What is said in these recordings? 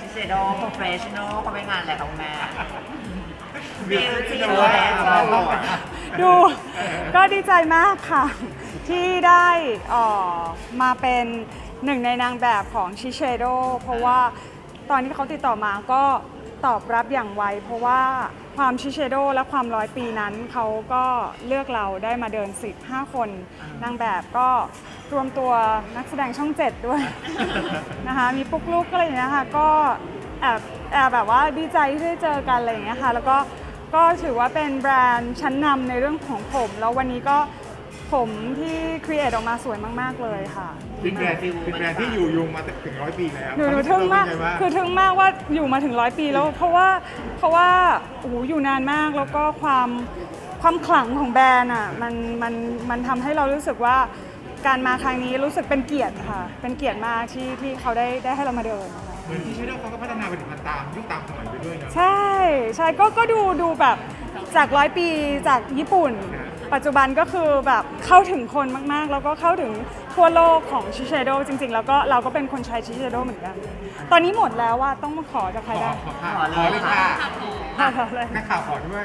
ซิเซโดโปรเฟชชั่นอลเขาไปงานอะไรของแม่ Beauty Award ดูก็ดีใจมากค่ะ ที่ได้เอ่อมาเป็นหนึ่งในนางแบบของชิเชโดเพราะว่าตอนที่เขาติดต่อมาก็ตอบรับอย่างไวเพราะว่า ความชิเชโดและความร้อยปีนั้นเขาก็เลือกเราได้มาเดิน 15 คน นางแบบก็รวมตัวนักแสดงช่องเจ็ดด้วย นะคะมีปุ๊กลุกอะไรอย่างเงี้ยค่ะก็แอบแอบแบบว่าดีใจที่ได้เจอกันอะไรอย่างเงี้ยค่ะแล้วก็ก็ถือว่าเป็นแบรนด์ชั้นนำในเรื่องของผม แล้ววันนี้ก็ ผมที่ครีเอทออกมาสวยมาก ๆ เลยค่ะ เป็นแบรนด์เป็นแบรนด์ที่อยู่ยงมาถึงร้อยปีแล้วหนูหนูทึ่งมากเป็นไงบ้งคือทึ่งมากว่าอยู่มาถึงร้อยปีแล้ว เพราะว่าเพราะว่าโอ้โหอยู่นานมากแล้วก็ความความขลังของแบรนด์อะมันมันมันทำให้เรารู้สึกว่าการมาครั้งนี้รู้สึกเป็นเกียรติค่ะ เป็นเกียรติมากที่ที่เขาได้ได้ให้เรามาเดินนะคะ เหมือนที่ชิโร่เขาก็พัฒนาไปถึงมันตามยุคตามสมัยไปด้วยเนาะใช่ใช่ก็ก็ดูดูแบบจากร้อยปีจากญี่ปุ่น ปัจจุบันก็คือแบบเข้าถึงคนมากๆ แล้วก็เข้าถึงทั่วโลกของชิเชโดจริง ๆ แล้วก็เราก็เป็นคนใช้ชิเชโดเหมือนกัน ตอนนี้หมดแล้วว่าต้องมาขอจากใครขอได้ ขอค่ะขอเลยขอเลยค่ะขอเลย นักข่าวขอด้วย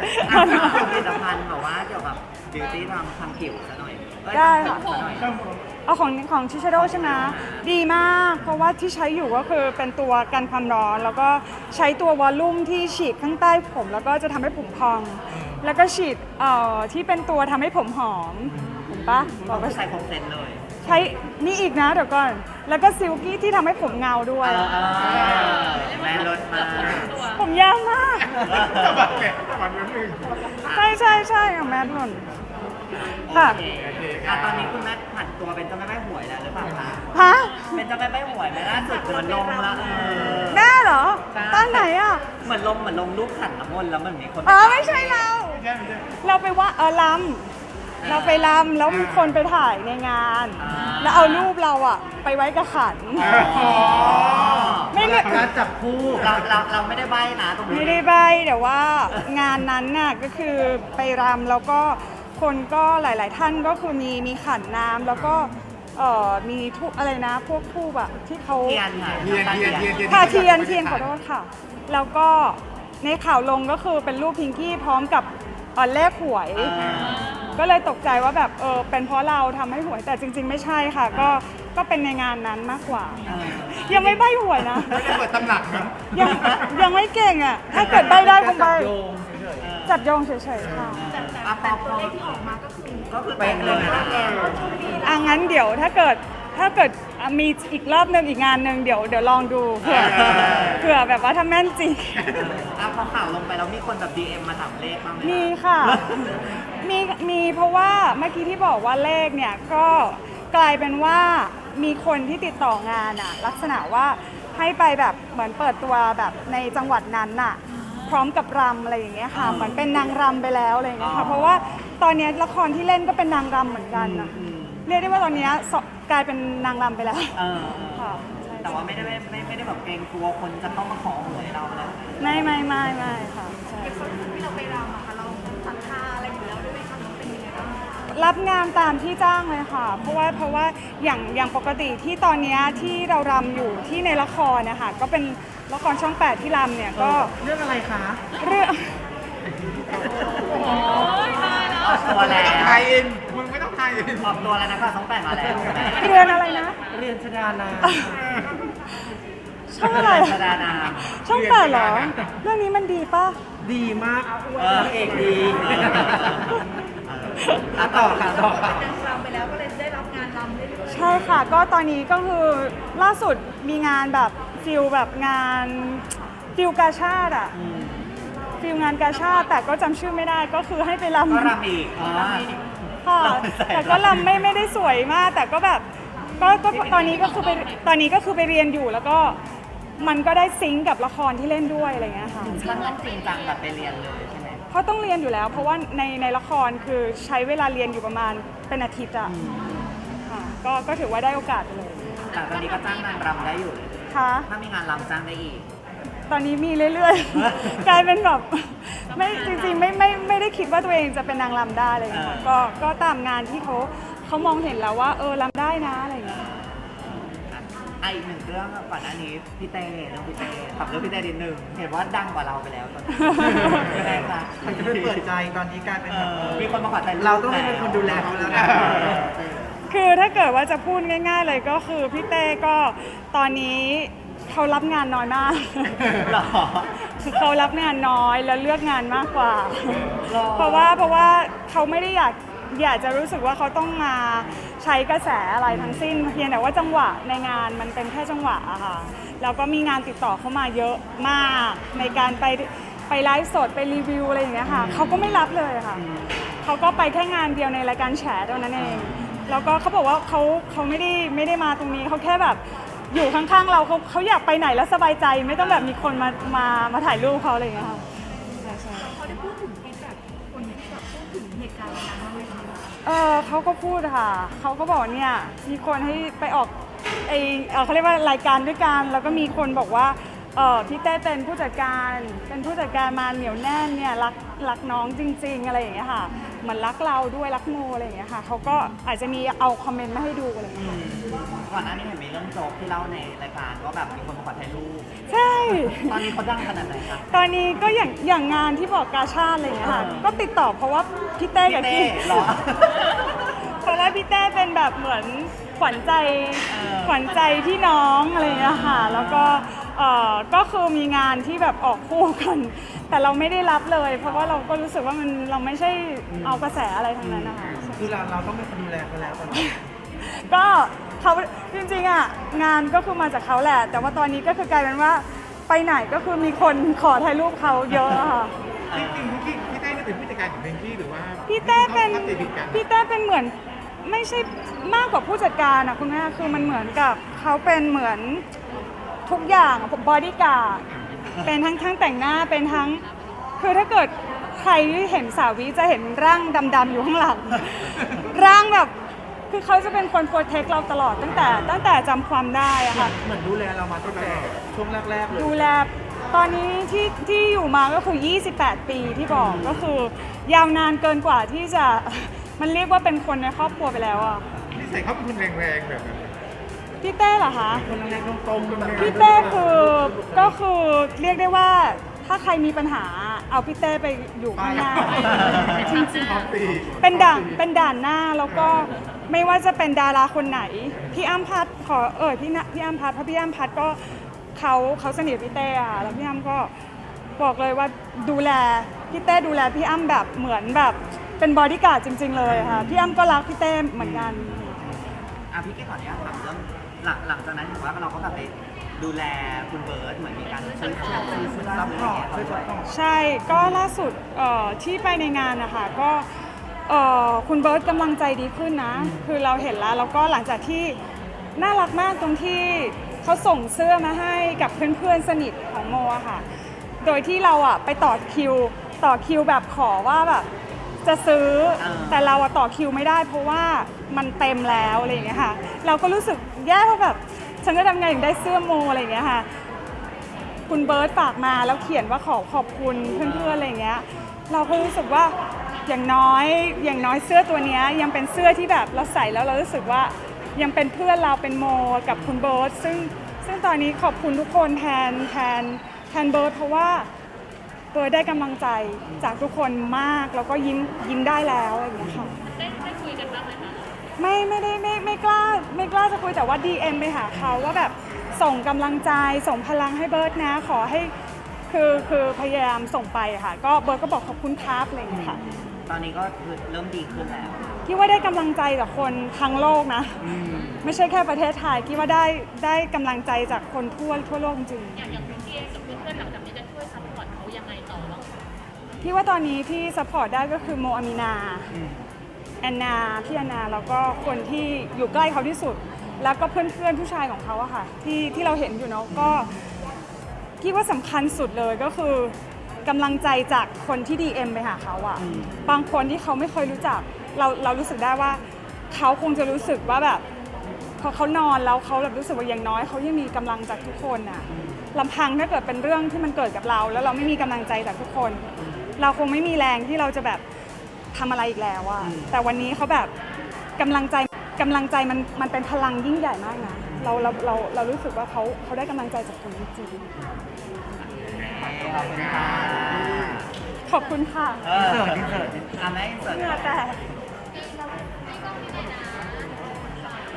ผลิตภัณฑ์แบบว่าเกี่ยวกับบิวตี้ทำทำผิวซะหน่อยเอ้ยได้ทำผมซะหน่อย เอาของของชิเชโดใช่ไหมดีมาก เพราะว่าที่ใช้อยู่ก็คือเป็นตัวกันความร้อน แล้วก็ใช้ตัววอลลุ่มที่ฉีดข้างใต้ผม แล้วก็จะทำให้ผมพอง แล้วก็ฉีดเอ่อที่เป็นตัวทำให้ผมหอมเห็นปะบอกก็ว่าใช้คงเซนเลย ใช้นี่อีกนะเดี๋ยวก่อน แล้วก็ซิลกี้ที่ทำให้ผมเงาด้วยเออเออแม่รถมาผมยาวมาก สะบัดแกะสะบัดนิดนึงใช่ใช่ใช่ของแมทหล่นค่ะโอเคอะตอนนี้คุณแม่ผันตัวเป็นเจ้าแม่ใบหวยแล้วหรือเปล่าคะ ฮะเป็นเจ้าแม่ใบหวยไหมล่าสุดเหมือนลงแล้วเออ แม่เหรอ ใช่ ตอนไหนอะ เหมือนลงเหมือนลงรูปขันน้ำมนต์แล้วเหมันมีคนอ๋อไม่ใช่เราไม่ใช่ไม่ใช่ เราไปว่าเออลำเราไปลำแล้วมีคนไปถ่ายในงาน อ่า แล้วเอารูปเราอะไปไว้กับขัน อ๋อไม่ได้ร้านจับคู่ เราเราเราไม่ได้ใบนะตรงนี้ไม่ได้ใบแต่ว่างานนั้นน่ะก็คือไปรำแล้วก็คนก็หลาย ๆ ท่านก็คือมีมีขันน้ำแล้วก็เอ่อมีทุกอะไรนะ พวกทูบอะที่เขาเทียนค่ะเทียนเทียนเทียนเทียนค่ะเทียนเทียนขอโทษค่ะ แล้วก็ในข่าวลงก็คือเป็นรูปพิงกี้พร้อมกับเอ่อเลขหวยอ่าก็เลยตกใจว่าแบบเออเป็นเพราะเราทำให้หวยแต่จริง ๆ ไม่ใช่ค่ะ ก็ก็เป็นในงานนั้นมากกว่า ยังไม่ใบหวยนะ ไม่ได้เปิดตำหนักนะยังยังไม่เก่งอะ ถ้าเกิดใบได้คงใบจับโยงเฉยๆค่ะ อะพอพอที่ออกมาก็คือก็คือเป็นเลยนะ อะงั้นเดี๋ยวถ้าเกิด ถ้าเกิดอะมีอีกรอบหนึ่งอีกงานหนึ่งเดี๋ยวเดี๋ยวลองดูเผื่อเผื่อแบบว่าถ้าแม่นจริง อะพอข่าวลงไปแล้วมีคนแบบ DM มาถามเลขบ้างไหมมีค่ะ มีมีเพราะว่าเมื่อกี้ที่บอกว่าเลขเนี่ยก็กลายเป็นว่ามีคนที่ติดต่องานอะลักษณะว่าให้ไปแบบเหมือนเปิดตัวแบบในจังหวัดนั้นน่ะพร้อมกับรำอะไรอย่างเงี้ยค่ะเหมือนเป็นนางรำไปแล้วอะไรอย่างเงี้ยค่ะเพราะว่าตอนเนี้ยละครที่เล่นก็เป็นนางรำเหมือนกันนะอืม เรียกได้ว่าตอนเนี้ยสกลายเป็นนางรำไปแล้วเออค่ะใช่แต่ว่าไม่ได้ไม่ไม่ไม่ได้แบบเกรงกลัวคนจะต้องมาขอหวยเราเลยไม่ไม่ไม่ไม่ค่ะใช่ ที่เราไปรำอะค่ะเราศรัทธาอะไรอยู่แล้วด้วยไหมคะน้องเป็นยังไงบ้างรับงานตามที่จ้างเลยค่ะ เพราะว่าเพราะว่าอย่างอย่างปกติที่ตอนเนี้ยที่เรารำอยู่ที่ในละครนะคะก็เป็นละครช่อง 8 ที่รำเนี่ยก็เรื่องอะไรคะเรื่องออกตัวแล้ไม่ต้องวไทยอินมึงไม่ต้ องไทยอินออกตัวแล้วนะคะสองแปดมาแล้วเรือนอะไรนะ เรียนชดานาช่องอะไรชดานาช่องแปดเหรอ เรื่องนี้มันดีป่ะ ดีมากเออนางเอกดีอะต่อค่ะต่อค่ะนางรำไปแล้วก็เลยได้รับงานรำเรื่อยใช่ค่ะ ก็ตอนนี้ก็คือล่าสุดมีงานแบบฟิลแบบงานฟิลกาชาติอะฟิลงานกาชาติแต่ก็จำชื่อไม่ได้ก็คือให้ไปรำก็รำอีก ใส่แต่ก็ลำไม่ไม่ได้สวยมาก แต่ก็แบบก็ก็ตอนนี้ก็คือไปตอนนี้ก็คือไปเรียนอยู่แล้วก็มันก็ได้ซิงก์กับละครที่เล่นด้วยอะไรเงี้ยค่ะ มันต้องจริงจังแบบไปเรียนเลยใช่ไหมเพราะต้องเรียนอยู่แล้ว เพราะว่าในในละครคือใช้เวลาเรียนอยู่ประมาณเป็นอาทิตย์อะค่ะก็ก็ถือว่าได้โอกาสไปเลยแต่ตอนนี้ก็จ้างนางรำได้อยู่เลยค่ะถ้ามีงานรำจ้างได้อีก ตอนนี้มีเรื่อยๆ กลายเป็นแบบไม่จริงๆไม่ไม่ไม่ได้คิดว่าตัวเองจะเป็นนางรำได้เลยค่ะอ่าก็ก็ตามงานที่เขาเขามองเห็นแล้วว่า เออรับได้นะอะไรอย่างเงี้ยอะอีกหนึ่งเรื่องก่อนหน้านี้พี่เต้เรื่องพี่เต้ขับเรื่องพี่เต้นิดนึงเห็นว่าดังกว่าเราไปแล้วตอนนี้ยังไงคะมันจะไปเปิดใจตอนนี้กลายเป็นเอแบบอมีคนมาขอถ่ายรูปเราต้องเป็นคนดูแลเขาแล้วนะคือถ้าเกิดว่าจะพูดง่าย ๆ เลยก็คือพี่เต้ก็ตอนนี้ เขารับงานน้อยมาก หรอ คือเขารับงานน้อยแล้วเลือกงานมากกว่า หรอ เพราะว่าเพราะว่าเขาไม่ได้อยากอยากจะรู้สึกว่าเขาต้องมาใช้กระแสอะไรทั้งสิ้นเพียงแต่ว่าจังหวะในงานมันเป็นแค่จังหวะอะค่ะแล้วก็มีงานติดต่อเข้ามาเยอะมาก ในการไปไปไลฟ์สดไปรีวิวอะไรอย่างเงี้ยค่ะเขาก็ไม่รับเลยค่ะเขาก็ไปแค่งานเดียวในรายการแฉเท่านั้นเอง แล้วก็เขาบอกว่าเขาเขาไม่ได้ไม่ได้มาตรงนี้เขาแค่แบบ อยู่ข้างๆเราเขาเขาอยากไปไหนแล้วสบายใจ ไม่ต้องแบบมีคนมามามาถ่ายรูปเขาอะไรอย่างเงี้ยค่ะใช่ใช่เขาได้พูดถึงฟีดแบ็กคนที่แบบพูดถึงเหตุการณ์วันนั้นบ้างไหมคะเออเขาก็พูดค่ะเขาก็บอกเนี่ยมีคนให้ไปออกไอเอ่อเขาเรียกว่ารายการด้วยกันแล้วก็มีคนบอกว่าเออพี่เต้เป็นผู้จัดการเป็นผู้จัดการมาเหนียวแน่นเนี่ยรักรักน้องจริง ๆ อะไรอย่างเงี้ยค่ะ เหมือนรักเราด้วยรักโมอะไรอย่างเงี้ยค่ะเขาก็อาจจะมีเอาคอมเมนต์มาให้ดูอะไรอย่างเงี้ยก่อนหน้านี้เห็นมีเรื่องโจ๊กที่เล่าในรายการว่าแบบมีคนมาขอถ่ายรูปใช่ ตอนนี้เขาดังขนาดไหนคะ ตอนนี้ก็อย่างอย่างงานที่บอกกาชาติอะไรอย่างเงี้ยค่ะเออก็ติดต่อเพราะว่าพี่เต้กับพี่พี่เต้เหรอเพราะว่าพี่เต้เป็นแบบเหมือนขวัญใจเออ ขวัญใจพี่น้องอะไรอย่างเงี้ยค่ะ แล้วก็เอ่อก็คือมีงานที่แบบออกคู่กัน แต่เราไม่ได้รับเลย เพราะว่าเราก็รู้สึกว่ามันเราไม่ใช่เอากระแสอะไรทั้งนั้นนะคะคือเราเราต้องเป็นคนดูแลเขาแล้วตอนนี้ก็เขาจริงๆอะงานก็คือมาจากเขาแหละ แต่ว่าตอนนี้ก็คือกลายเป็นว่าไปไหนก็คือมีคนขอถ่ายรูปเขาเยอะอะค่ะจริงๆพี่พี่เต้นี่เป็นผู้จัดการของเพนกี้หรือว่าพี่เต้เป็นขาเข้าใจผิดกันพี่เต้เป็นเหมือนไม่ใช่มากกว่าผู้จัดการอะคุณแม่คือมันเหมือนกับเขาเป็นเหมือนทุกอย่างบอดี้การ์ด เป็นทั้งทั้งแต่งหน้าเป็นทั้งคือถ้าเกิดใครที่เห็นสาวิจะเห็นร่างดำๆอยู่ข้างหลัง ร่างแบบคือเขาจะเป็นคนโปรเทคเราตลอดตั้งแต่ ตั้งแต่จำความได้อะค่ะ เหมือนดูแลเรามาตั้งแต่ช่วงแรกๆเลยดูแลตอนนี้ที่ที่อยู่มาก็คือ 28 ปีที่บอกก็คือ ยาวนานเกินกว่าที่จะ มันเรียกว่าเป็นคนในครอบครัวไปแล้วอะนิสัยเขาเป็นคนแรงๆแบบนั้น พี่เต้เหรอคะ คนแรกๆตรงๆแบบพี่เต้คือก็คือเรียกได้ว่าถ้าใครมีปัญหาเอาพี่เต้ไปอยู่ข้างหน้าจริงพร้อมตีๆเป็นด่านเป็นด่านหน้าแล้วก็ไม่ว่าจะเป็นดาราคนไหนพี่อ้ำพัดขอเอ่ยพี่นะพี่อ้ำพัดเพราะพี่อ้ำพัดก็เขาเขาสนิทกับพี่เต้อะแล้วพี่อ้ำก็บอกเลยว่าดูแลพี่เต้ดูแลพี่อ้ำแบบเหมือนแบบเป็นบอดี้การ์ดจริง ๆ เลยค่ะพี่อ้ำก็รักพี่เต้เหมือนกันอะพี่กี้ขออนุญาตถามเรื่อง หลังหลังจากนั้นถือว่าเราก็แบบไปดูแลคุณเบิร์ตเหมือนมีการซื้อของซื้อซื้อซัพพอร์ตเขาด้วยใช่ก็ล่าสุดเอ่อที่ไปในงานนะคะก็เอ่อคุณเบิร์ตกำลังใจดีขึ้นนะ คือเราเห็นแล้วแล้วก็หลังจากที่น่ารักมากตรงที่เขาส่งเสื้อมาให้กับเพื่อนๆสนิทของโมอะค่ะ โดยที่เราอะไปต่อคิว ต่อคิวแบบขอว่าแบบ จะซื้ออ่าแต่เราอะต่อคิวไม่ได้ เพราะว่ามันเต็มแล้วอะไรอย่างเงี้ยค่ะ เราก็รู้สึกแย่เพราะแบบฉันจะทำไงถึงได้เสื้อโมอะไรอย่างเงี้ยค่ะ คุณเบิร์ตฝากมาแล้วเขียนว่าขอขอบคุณเพื่อนๆอะไรอย่างเงี้ย เราก็รู้สึกว่าอย่างน้อยอย่างน้อยเสื้อตัวเนี้ยยังเป็นเสื้อที่แบบเราใส่แล้วเรารู้สึกว่ายังเป็นเพื่อนเราเป็นโมกับคุณเบิร์ตซึ่งซึ่งตอนนี้ขอบคุณทุกคนแทนแทนแทนเบิร์ตเพราะว่า เบิร์ตได้กำลังใจจากทุกคนมากแล้วก็ยิ้มยิ้มได้แล้วอะไรอย่างเงี้ยค่ะ ได้ได้คุยกันบ้างไหมคะไม่ไม่ได้ไม่ไม่กล้าไม่กล้าจะคุยแต่ว่า DM ไปหาเขาว่าแบบส่งกำลังใจส่งพลังให้เบิร์ตนะ ขอให้คือคือพยายามส่งไปอะค่ะ ก็เบิร์ตก็บอกขอบคุณครับอะไรอย่างเงี้ยค่ะตอนนี้ก็คือเริ่มดีขึ้นแล้ว คิดว่าได้กำลังใจจากคนทั้งโลกนะไม่ใช่แค่ประเทศไทยคิดว่าได้ได้กำลังใจจากคนทั่วทั่วโลกจริงอย่างอย่างพี่เๆที่ว่าตอนนี้ที่ซัพพอร์ตได้ก็คือโมอามินาแอนนาพี่แอนนาแล้วก็คนที่อยู่ใกล้เขาที่สุด แล้วก็เพื่อนๆผู้ชายของเขาอะค่ะ ที่ที่เราเห็นอยู่เนาะก็คิดว่าสำคัญสุดเลยก็คือกำลังใจจากคนที่ DM ไปหาเขาอะบางคนที่เขาไม่เคยรู้จักเราเรารู้สึกได้ว่า เขาคงจะรู้สึกว่าแบบพอเขานอนแล้วเขาแบบรู้สึกว่าอย่างน้อยเขายังมีกำลังจากทุกคนอะลำพังถ้าเกิดเป็นเรื่องที่มันเกิดกับเรา แล้วเราไม่มีกำลังใจจากทุกคน เราคงไม่มีแรงที่เราจะแบบทำอะไรอีกแล้วอะแต่วันนี้เขาแบบกำลังใจกำลังใจมันมันเป็นพลังยิ่งใหญ่มากนะเราเราเราเรารู้สึกว่าเขาเขาได้กำลังใจจากคนจริงขอบคุณค่ะๆขอบคุณค่ะเอออินเสิร์ตอะแม่อินเสิร์ตเหงื่อแตก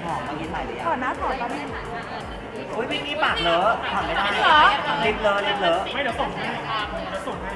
หอมเมื่อกี้ถ่ายหรือยัถองดนะถอดแล้วแม่อุ้ยไม่มีปากเลอะถอดไม่ได้เหรอลิปเลอะลิปเลอะไม่เดี๋ยวส่งให้เดี๋ยวส่งให้